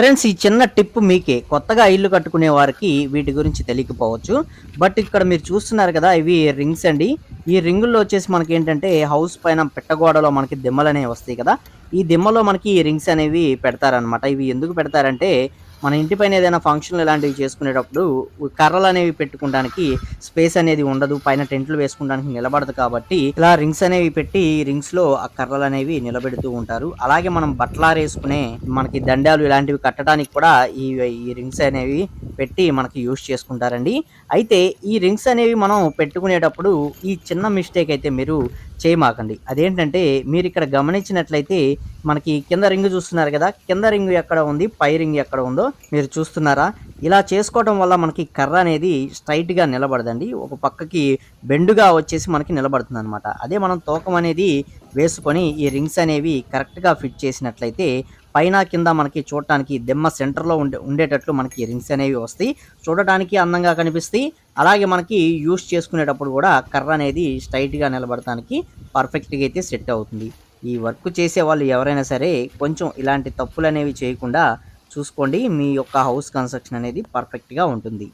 Friends ఈ చిన్న tip మీకే. కొత్తగా ఇల్లు కట్టుకునే వారికి వీటి గురించి తెలియకపోవచ్చు. బట్ ఇక్కడ మీరు చూస్తున్నారు కదా ఇవి రింగ్స్ అండి. ఈ రింగుల్లో వచ్చేసి మనకి ఏంటంటే హౌస్ పైన పెట్టగోడలో మనకి దిమ్మలు అనేవి వస్తాయి కదా. ఈ దిమ్మలో మనకి ఈ రింగ్స్ అనేవి పెడతారనమాట ఇవి ఎందుకు పెడతారంటే మన ఇంటి పైన ఏదైనా ఫంక్షన్లు ఇలాంటివి చేసుకునేటప్పుడు కర్రలు అనేవి పెట్టుకోవడానికి స్పేస్ అనేది ఉండదు. పైన టెంట్లు వేసుకోవడానికి నిలబడదు కాబట్టి ఇలా రింగ్స్ అనేవి పెట్టి రింగ్స్లో ఆ కర్రలు అనేవి నిలబెడుతూ ఉంటారు. అలాగే మనం బట్టలారేసుకునే మనకి దండాలు ఇలాంటివి కట్టడానికి కూడా ఈ ఈ రింగ్స్ అనేవి పెట్టి మనకి యూస్ చేసుకుంటారండి. అయితే ఈ రింగ్స్ అనేవి మనం పెట్టుకునేటప్పుడు ఈ చిన్న మిస్టేక్ అయితే మీరు చేయమాకండి. అదేంటంటే మీరు ఇక్కడ గమనించినట్లయితే మనకి కింద రింగ్ చూస్తున్నారు కదా కింద రింగ్ ఎక్కడ ఉంది పై రింగ్ ఎక్కడ ఉందో మీరు చూస్తున్నారా? ఇలా చేసుకోవడం వల్ల మనకి కర్ర అనేది స్ట్రైట్గా నిలబడదండి. ఒక పక్కకి బెండుగా వచ్చేసి మనకి నిలబడుతుంది అనమాట అదే మనం తూకం అనేది వేసుకొని ఈ రింగ్స్ అనేవి కరెక్ట్గా ఫిట్ చేసినట్లయితే పైన కింద మనకి చూడటానికి దిమ్మ సెంటర్లో ఉండే ఉండేటట్లు మనకి రింగ్స్ అనేవి వస్తాయి. చూడటానికి అందంగా కనిపిస్తాయి. అలాగే మనకి యూస్ చేసుకునేటప్పుడు కూడా కర్ర అనేది స్ట్రైట్గా నిలబడటానికి పర్ఫెక్ట్గా అయితే సెట్ అవుతుంది. ఈ వర్క్ చేసే వాళ్ళు ఎవరైనా సరే కొంచెం ఇలాంటి తప్పులు అనేవి చేయకుండా చూసుకోండి. మీ యొక్క హౌస్ కన్స్ట్రక్షన్ అనేది పర్ఫెక్ట్గా ఉంటుంది.